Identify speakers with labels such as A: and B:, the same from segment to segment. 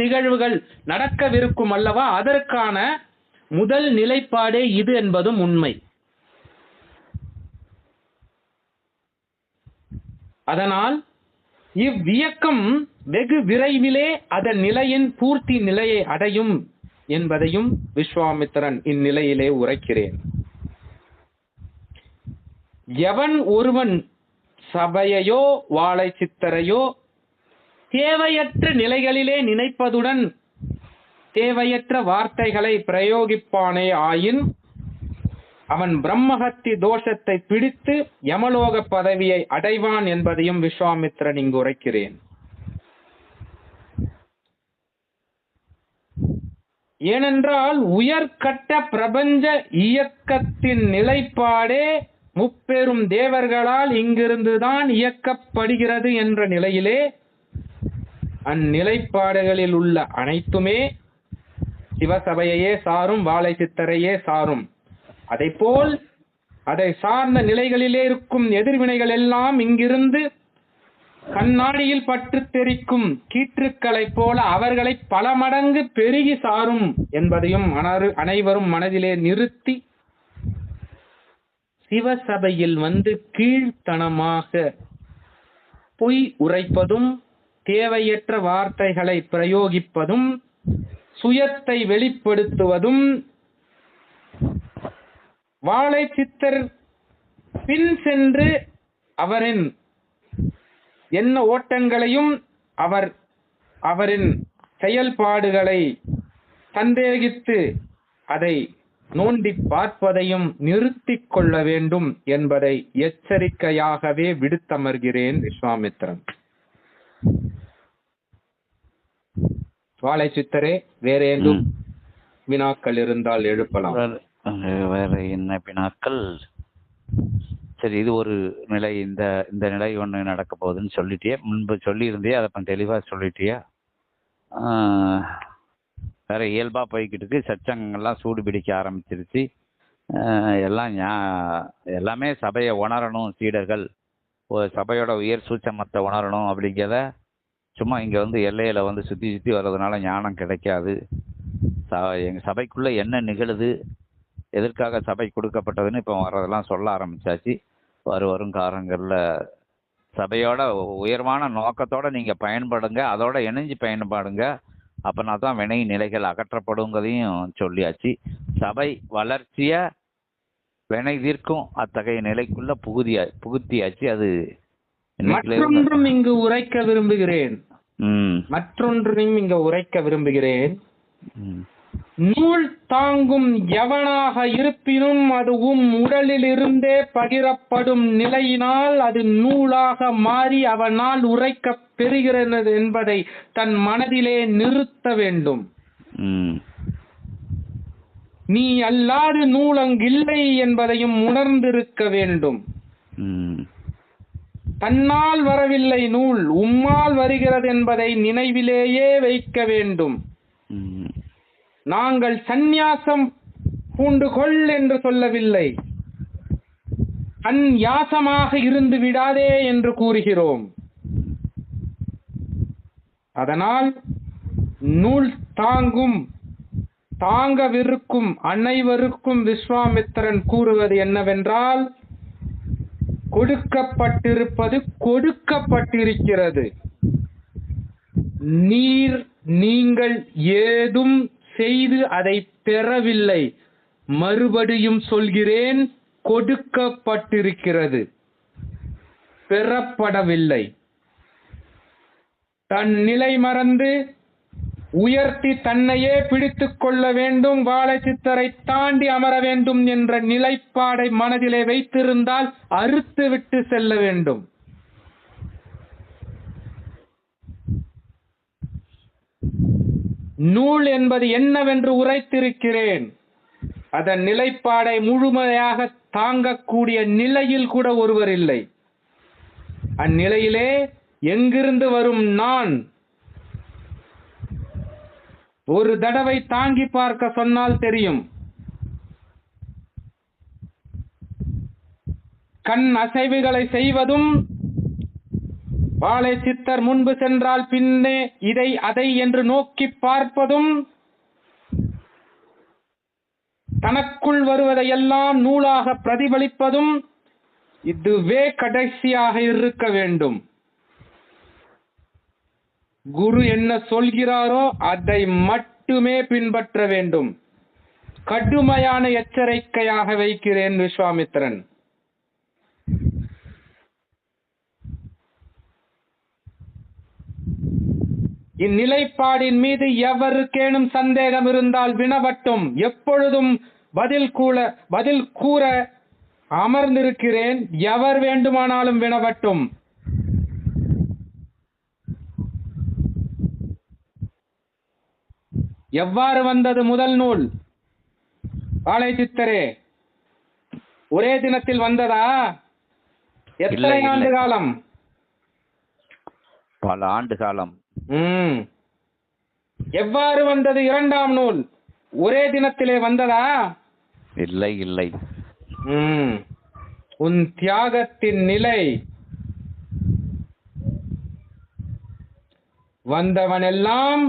A: நிகழ்வுகள் நடக்கவிருக்கும் அல்லவா? அதற்கான முதல் நிலைப்பாடே இது என்பதும் உண்மை. அதனால் இவ்வியக்கம் வெகு விரைவிலே அதன் நிலையின் பூர்த்தி நிலையை அடையும் என்பதையும் விஸ்வாமித்திரன் இந்நிலையிலே உரைக்கிறேன். எவன் ஒருவன் சபையையோ வாழை சித்தரையோ தேவையற்ற நிலைகளிலே நினைப்பதுடன் தேவையற்ற வார்த்தைகளை பிரயோகிப்பானே ஆயின் அவன் பிரம்மஹத்தி தோஷத்தை பிடித்து யமலோக பதவியை அடைவான் என்பதையும் விஸ்வாமித்திரன் இங்கு உரைக்கிறேன். ஏனென்றால் உயர்கட்ட பிரபஞ்ச இயக்கத்தின் நிலைப்பாடே முப்பெரும் தேவர்களால் இங்கிருந்துதான் இயக்கப்படுகிறது என்ற நிலையிலே அந்நிலைப்பாடுகளில் உள்ள அனைத்துமே சிவசபையையே சாரும் வாழை சித்தரையே சாரும். அதைப்போல் அதை சார்ந்த நிலைகளிலே இருக்கும் எதிர்வினைகள் எல்லாம் இங்கிருந்து கண்ணாடியில் பற்று தெரிக்கும் கீற்றுக்களைப் போல அவர்களை பல மடங்கு பெருகி சாரும் என்பதையும் அனைவரும் மனதிலே நிறுத்தி சிவசபையில் வந்து கீழ்த்தனமாக பொய் உரைப்பதும் தேவையற்ற வார்த்தைகளை பிரயோகிப்பதும் சுயத்தை வெளிப்படுத்துவதும் வாழை சித்தர் பின் சென்று அவரின் என்ன ஓட்டங்களையும் அவர் அவரின் செயல்பாடுகளை சந்தேகித்து அதை நோண்டி பார்ப்பதையும் நிறுத்திக் கொள்ள வேண்டும் என்பதை எச்சரிக்கையாகவே விடுத்தமர்கிறேன் விஸ்வாமித்திரன். வாழை சித்தரே வேற ஏதும். வினாக்கள் இருந்தால் எழுப்பலாம்.
B: வேற என்ன வினாக்கள்? சரி இது ஒரு நிலை. இந்த இந்த நிலை ஒன்று நடக்க போகுதுன்னு சொல்லிட்டியே. முன்பு சொல்லியிருந்தியே அதை கொஞ்சம் தெளிவாக சொல்லிட்டியா. வேற இயல்பா போய்கிட்டு இருக்கு. சச்சங்கள்லாம் சூடு பிடிக்க ஆரம்பிச்சிருச்சு. எல்லாம் ஞா- எல்லாமே சபையை உணரணும் சீடர்கள். சபையோட உயர் சூட்சமத்தை உணரணும் அப்படிங்கிறத சும்மா இங்கே வந்து எல்லையில் வந்து சுற்றி சுற்றி வர்றதுனால ஞானம் கிடைக்காது. ச எங்கள் சபைக்குள்ளே என்ன நிகழுது எதற்காக சபை கொடுக்கப்பட்டதுன்னு இப்போ வர்றதெல்லாம் சொல்ல ஆரம்பிச்சாச்சு. வரும் வரும் காலங்களில் சபையோட உயர்வான நோக்கத்தோடு நீங்கள் பயன்படுங்க அதோட இணைஞ்சு பயன்பாடுங்க. அப்போனா தான் வினை நிலைகள் அகற்றப்படுங்கிறதையும் சொல்லியாச்சு. சபை வளர்ச்சியை வினை தீர்க்கும் அத்தகைய நிலைக்குள்ளே புகுதியா புகுத்தியாச்சு. அது
A: மற்றொன்றும் இங்கு உரைக்க விரும்புகிறேன். மற்றொன்றையும் இங்கு உரைக்க விரும்புகிறேன். நூல் தாங்கும் எவனாக இருப்பினும் அதுவும் உடலில் இருந்தே பகிரப்படும் நிலையினால் அது நூலாக மாறி அவனால் உரைக்கப் பெறுகிறது என்பதை தன் மனதிலே நிறுத்த வேண்டும். நீ அல்லாது நூல் அங்கில்லை என்பதையும் உணர்ந்திருக்க வேண்டும். தன்னால் வரவில்லை நூல் உம்மால் வருகிறது என்பதை நினைவிலேயே வைக்க வேண்டும். நாங்கள் சந்நியாசம் பூண்டு கொள் என்று சொல்லவில்லை. அந்யாசமாக இருந்து விடாதே என்று கூறுகிறோம். அதனால் நூல் தாங்கும் தாங்கவிருக்கும் அனைவருக்கும் விஸ்வாமித்திரன் கூறுவது என்னவென்றால் கொடுக்கப்பட்டிருப்பது கொடுக்கப்பட்டிருக்கிறது. நீர் நீங்கள் ஏதும் செய்து அதை பெறவில்லை. மறுபடியும் சொல்கிறேன் கொடுக்கப்பட்டிருக்கிறது. பெறப்படவில்லை. தன் நிலை மறந்து உயர்த்தி தன்னையே பிடித்துக் கொள்ள வேண்டும் வாழைச்சித்தரை தாண்டி அமர வேண்டும் என்ற நிலைப்பாடை மனதிலே வைத்திருந்தால் அறுத்து விட்டு செல்ல வேண்டும். நூல் என்பது என்னவென்று உரைத்திருக்கிறேன். அதன் நிலைப்பாடை முழுமையாக தாங்கக்கூடிய நிலையில் கூட ஒருவர் இல்லை. அந்நிலையிலே எங்கிருந்து வரும் நான் ஒரு தடவை தாங்கி பார்க்க சொன்னால் தெரியும். கண் அசைவுகளை செய்வதும் வாழை சித்தர் முன்பு சென்றால் பின்னே இதை அதை என்று நோக்கி பார்ப்பதும் தனக்குள் வருவதையெல்லாம் நூலாக பிரதிபலிப்பதும் இதுவே கடைசியாக இருக்க வேண்டும். குரு என்ன சொல்கிறாரோ அதை மட்டுமே பின்பற்ற வேண்டும். கடுமையான எச்சரிக்கையாக வைக்கிறேன் விஸ்வாமித்திரன். இந்நிலைப்பாடின் மீது எவருக்கேனும் சந்தேகம் இருந்தால் வினவட்டும். எப்பொழுதும் பதில் கூற பதில் கூற அமர்ந்திருக்கிறேன். எவர் வேண்டுமானாலும் வினவட்டும். எவ்வாறு வந்தது முதல் நூல்? வாழை சித்தரே ஒரே தினத்தில் வந்ததா? எத்தனை. ஆண்டு காலம்?
B: பல ஆண்டு காலம்.
A: ம். எவ்வாறு வந்தது இரண்டாம் நூல்? ஒரே தினத்திலே வந்ததா?
B: இல்லை இல்லை.
A: ம். உன் தியாகத்தின் நிலை? வந்தவனெல்லாம்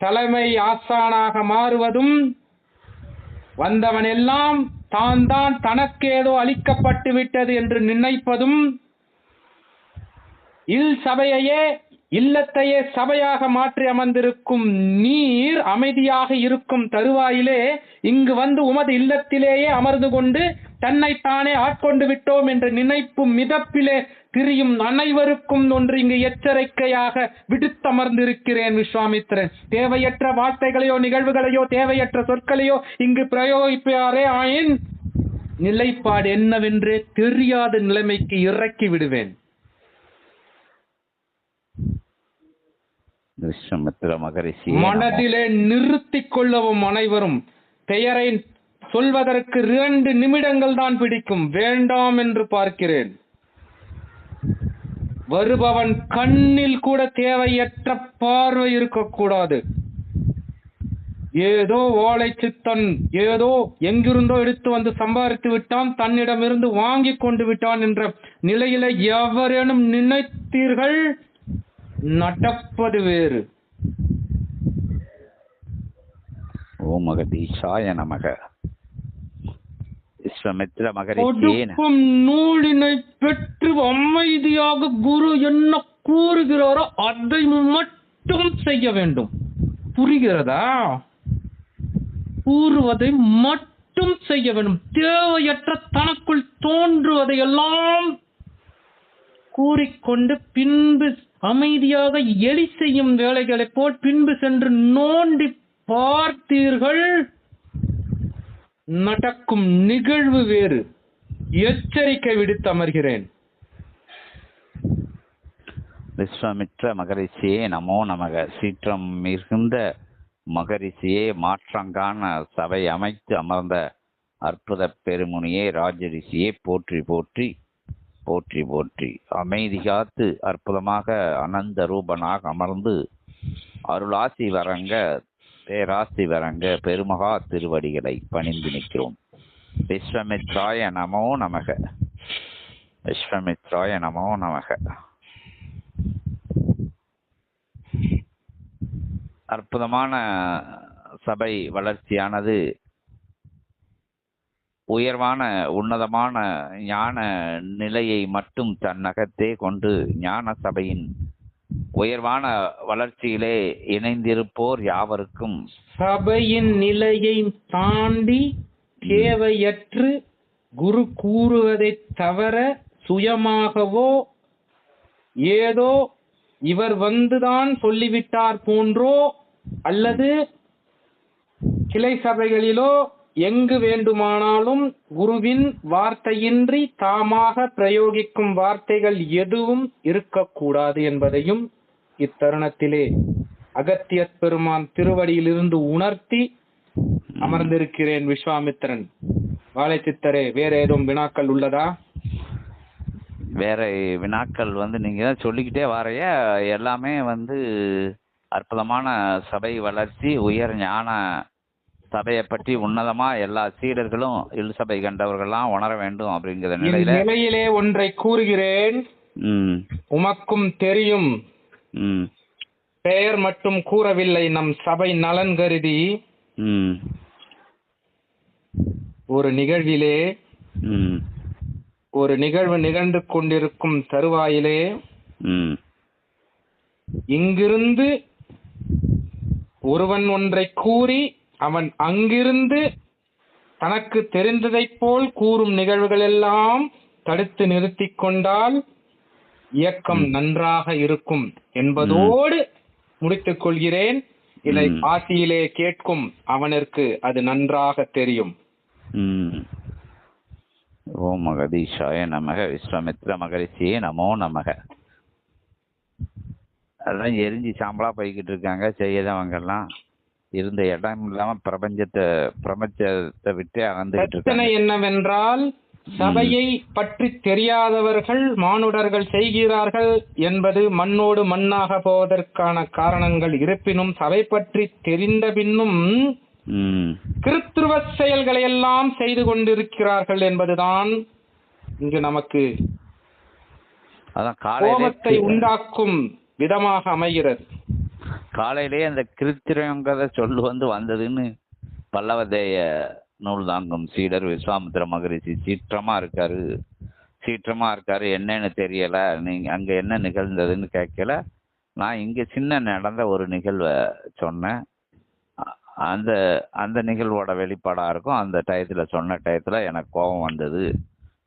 A: தலைமை ஆசானாக மாறுவதும் வந்தவனெல்லாம் தான் தான் தனக்கேதோ அளிக்கப்பட்டு விட்டது என்று நினைப்பதும் இல் சபையையே இல்லத்தையே சபையாக மாற்றி அமர்ந்திருக்கும் நீர் அமைதியாக இருக்கும் தருவாயிலே இங்கு வந்து உமது இல்லத்திலேயே அமர்ந்து கொண்டு தன்னைத்தானே ஆட்கொண்டு விட்டோம் என்ற நினைப்பு மிதப்பிலே திரியும் அனைவருக்கும் ஒன்று இங்கு எச்சரிக்கையாக விடுத்தமர்ந்திருக்கிறேன் விஸ்வாமித்திரன். தேவையற்ற வார்த்தைகளையோ நிகழ்வுகளையோ தேவையற்ற சொற்களையோ இங்கு பிரயோகிப்பாரே ஆயின் நிலைப்பாடு என்னவென்றே தெரியாத நிலைமைக்கு இறக்கி விடுவேன். மனதிலே நிறுத்திக் கொள்ளவும் அனைவரும். பெயரை சொல்வதற்கு இரண்டு நிமிடங்கள் தான் பிடிக்கும். வேண்டாம் என்று பார்க்கிறேன். வருபவன் கண்ணில் கூட தேவையற்ற பார்வை இருக்கக்கூடாது. ஏதோ ஓலை சித்தன் ஏதோ எங்கிருந்தோ எடுத்து வந்து சம்பாதித்து விட்டான் தன்னிடமிருந்து வாங்கி கொண்டு விட்டான் என்ற நிலையில எவரேனும் நினைத்தீர்கள்? நடப்பது வேறு.
B: ஓ மகதீஷாய நமக. விஸ்வமித்திர மகரிஷியே
A: நூலினை பெற்று அமைதியாக குரு என்ன கூறுகிறாரோ அதை மட்டும் செய்ய வேண்டும். புரிகிறதா? கூறுவதை மட்டும் செய்ய வேண்டும். தேவையற்ற தனக்குள் தோன்றுவதை எல்லாம் கூறிக்கொண்டு பின்பு அமைதியாக எலி செய்யும் வேலைகளை போல் பின்பு சென்று நோண்டி பார்த்தீர்கள். நடக்கும் நிகழ்வு வேறு. எச்சரிக்கை விடுத்து அமர்கிறேன்.
B: விஸ்வமித்ர மகரிஷியே நமோ நமக. சீற்றம் மிகுந்த மகரிஷியே மாற்றங்கான சபை அமைத்து அமர்ந்த அற்புத பெருமுனியே ராஜரிஷியே போற்றி போற்றி போற்றி போற்றி. அமைதி காத்து அற்புதமாக அனந்த ரூபனாக அமர்ந்து அருளாசி வரங்க பேராசி வரங்க பெருமகா திருவடிகளை பணிந்து நிற்கிறோம். விஸ்வமித்ராய நமோ நமக. விஸ்வமித்ராய நமோ நமக. அற்புதமான சபை வளர்ச்சியானது உயர்வான உன்னதமான ஞான நிலையை மட்டும் தன்னகத்தே கொண்டு ஞான சபையின் உயர்வான வளர்ச்சியிலே இணைந்திருப்போர் யாவருக்கும்.
A: சபையின் நிலையை தாண்டி தேவையற்று குரு கூறுவதை தவிர சுயமாகவோ ஏதோ இவர் வந்துதான் சொல்லிவிட்டார் போன்றோ அல்லது கிளை சபைகளிலோ எங்கு வேண்டுமானாலும் குருவின் வார்த்தையின்றி தாமாக பிரயோகிக்கும் வார்த்தைகள் எதுவும் இருக்கக்கூடாது என்பதையும் இத்தருணத்திலே அகத்தியத் பெருமான் திருவடியிலிருந்து உணர்த்தி அமர்ந்திருக்கிறேன் விஸ்வாமித்திரன். வாழைச்சித்தரே வேற ஏதும் வினாக்கள் உள்ளதா?
B: வேற வினாக்கள் வந்து நீங்க தான் சொல்லிக்கிட்டே வரைய. எல்லாமே வந்து அற்புதமான சபை வளர்ச்சி உயர் ஞான சபையை பற்றி உன்னதமா எல்லா சீடர்களும் இல் சபை கண்டவர்கள்லாம் உணர வேண்டும் அப்படிங்கிற நிலையில
A: இந்நிலையிலே ஒன்றை கூறுகிறேன். உமக்கும் தெரியும். பெயர் மட்டும் கூறவில்லை நம் சபை நலன் கருதி. ஒரு நிகழ்விலே ஒரு நிகழ்வு நிகழ்ந்து கொண்டிருக்கும் தருவாயிலே இங்கிருந்து ஒருவன் ஒன்றை கூறி அவன் அங்கிருந்து தனக்கு தெரிந்ததைப் போல் கூறும் நிகழ்வுகள் எல்லாம் தடுத்து நிறுத்திக் கொண்டால் இயக்கம் நன்றாக இருக்கும் என்பதோடு முடித்துக் கொள்கிறேன். இதை. ஆசியிலே கேட்கும் அவனிற்கு அது நன்றாக தெரியும்.
B: ஓம் மகதீஷாய நமக விஸ்வாமித்ர மகரிஷியே நமோ நமக. அதான் எரிஞ்சு சாம்பலா போய்கிட்டு இருக்காங்க செய்யதவங்கெல்லாம். இருந்த இடம் இல்லாம பிரபஞ்சத்தை பிரபஞ்சத்தை விட்டு அகந்துகிட்டு இருக்காங்க.
A: என்னவென்றால் சபையை பற்றி தெரியாதவர்கள் மானுடர்கள் செய்கிறார்கள் என்பது மண்ணோடு மண்ணாக போவதற்கான காரணங்கள் இருப்பினும் சபை பற்றி தெரிந்த பின்னும் கிறித்துவ செயல்களை எல்லாம் செய்து கொண்டிருக்கிறார்கள் என்பதுதான் இங்கு நமக்கு
B: அதான்
A: கோபத்தை உண்டாக்கும் விதமாக அமைகிறது.
B: காலையிலே அந்த கிருத்திரங்கிறத சொல்லு வந்து வந்ததுன்னு பல்லவதேய நூல் தாங்கும் சீடர் விஸ்வாமித்திர மகரிஷி. சீற்றமா இருக்காரு. சீற்றமா இருக்காரு. என்னன்னு தெரியல. நீங்க அங்க என்ன நிகழ்ந்ததுன்னு கேட்கல. நான் இங்க சின்ன நடந்த ஒரு நிகழ்வை சொன்னேன். அந்த அந்த நிகழ்வோட வெளிப்பாடா இருக்கும். அந்த டயத்துல சொன்ன டயத்துல எனக்கு கோபம் வந்தது.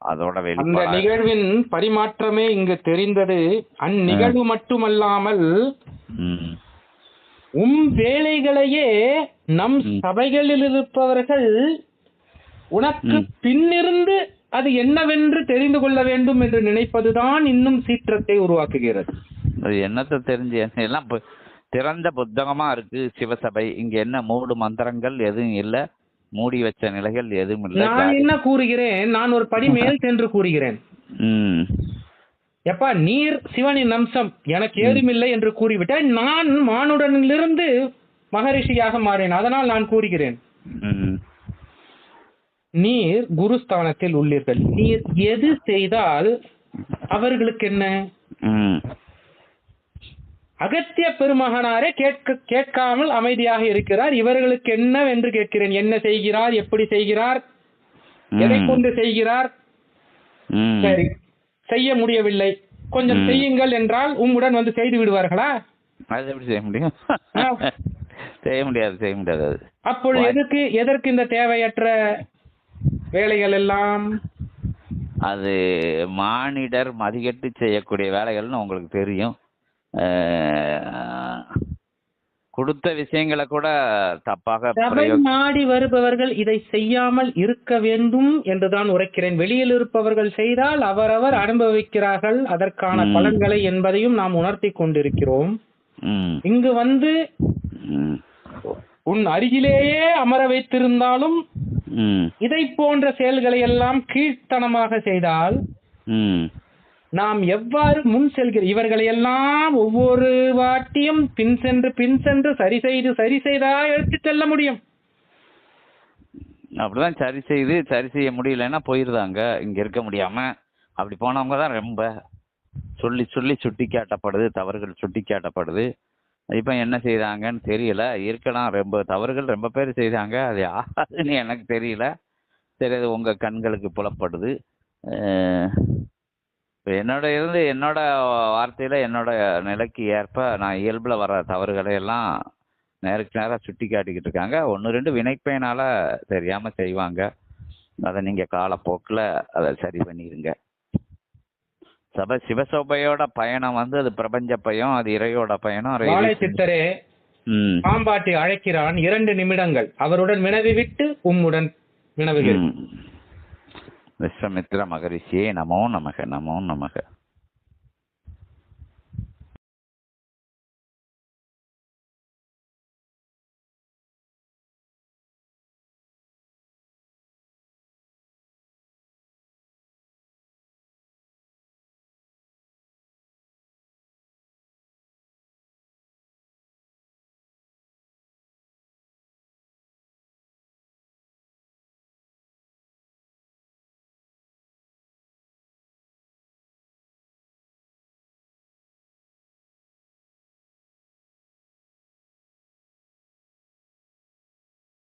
B: அதோட
A: அந்த நிகழ்வின் பரிமாற்றமே இங்கு தெரிந்தது. அந்நிகழ்வு மட்டுமல்லாமல் உம் வேலைகளையே நம். சபைகளில் இருப்பவர்கள் உனக்கு. பின்னிருந்து அது என்னவென்று தெரிந்து கொள்ள வேண்டும் என்று நினைப்பதுதான் இன்னும் சீற்றத்தை உருவாக்குகிறது.
B: அது என்னத்தை தெரிஞ்சு எல்லாம் திறந்த புத்தகமா இருக்கு சிவசபை. இங்க என்ன மூடு மந்திரங்கள் எதுவும் இல்ல. மூடி வச்ச நிலைகள் எதுவும் இல்ல.
A: நான் என்ன கூறுகிறேன்? நான் ஒரு படி மேல் சென்று கூறுகிறேன். எப்பா நீர் சிவனின் அம்சம் எனக்கு ஏதுமில்லை என்று கூறிவிட்டால் நான் மானுடனிலிருந்து மகரிஷியாக மாறேன் அதனால் நான் கூறுகிறேன். நீர் குருஸ்தானத்தில் உள்ளீர்கள். நீர் எது செய்தால் அவர்களுக்கு என்ன? அகத்திய பெருமகனாரே கேட்க கேட்காமல் அமைதியாக இருக்கிறார். இவர்களுக்கு என்னவென்று கேட்கிறேன். என்ன செய்கிறார்? எப்படி செய்கிறார்? எதை. கொண்டு செய்கிறார்? சரி. செய்ய முடியவில்லை. கொஞ்சம். செய்யுங்கள் என்றால் உம்முடன் வந்து செய்து விடுவார்களா?
B: அது எப்படி செய்ய முடியும். செய்ய முடியாது செய்ய முடியாது அது.
A: அப்பொழுது எதுக்கு எதற்கு இந்த தேவையற்ற வேலைகள் எல்லாம்?
B: அது மானிடர் மதிகட்டு செய்யக்கூடிய வேலைகள்னு உங்களுக்கு தெரியும். கொடுத்த விஷயங்களை கூட தப்பாக
A: நாடி வருபவர்கள் இதை செய்யாமல் இருக்க வேண்டும் என்றுதான் உரைக்கிறேன். வெளியில் இருப்பவர்கள் செய்தால் அவரவர் அனுபவிக்கிறார்கள். அதற்கான. பலன்களை என்பதையும் நாம் உணர்த்தி கொண்டிருக்கிறோம். இங்கு வந்து உன் அருகிலேயே அமர வைத்திருந்தாலும் இதை போன்ற செயல்களை எல்லாம் கீழ்த்தனமாக செய்தால் நாம் எவ்வாறு முன் செல்கிற இவர்களை எல்லாம் ஒவ்வொரு வாட்டியும் பின் சென்று பின் சென்று சரி செய்து சரி செய்தா எடுத்து செல்ல முடியும்.
B: அப்படிதான் சரி செய்து சரி செய்ய முடியலன்னா போயிருந்தாங்க இங்க இருக்க முடியாம. அப்படி போனவங்க தான் ரொம்ப. சொல்லி சொல்லி சுட்டி காட்டப்படுது தவறுகள் சுட்டி காட்டப்படுது. இப்ப என்ன செய்தாங்கன்னு தெரியல. இருக்கலாம் ரொம்ப தவறுகள் ரொம்ப பேர் செய்தாங்க அது யாருன்னு எனக்கு தெரியல. சரி அது உங்க கண்களுக்கு புலப்படுது. என்னோட இருந்து என்னோட வார்த்தையில என்னோட நிலைக்கு ஏற்ப நான் இயல்புல வர தவறுகளை எல்லாம் நேருக்கு நேரா சுட்டி காட்டிக்கிட்டு இருக்காங்க. ஒன்று ரெண்டு வினைப்பயனால தெரியாம செய்வாங்க. அதை நீங்க காலப்போக்குல அதை சரி பண்ணிருங்க. சபை சிவசபையோட பயணம் வந்து அது பிரபஞ்ச பயம் அது இறையோட பயணம்
A: சித்தரே பாம்பாட்டி அழைக்கிறான் இரண்டு நிமிடங்கள். அவருடன் வினவி விட்டு உம்முடன் வினவுகிறேன்.
B: விஸ்வமித்ர மகரிஷியே நமோ நமக நமோ நமக.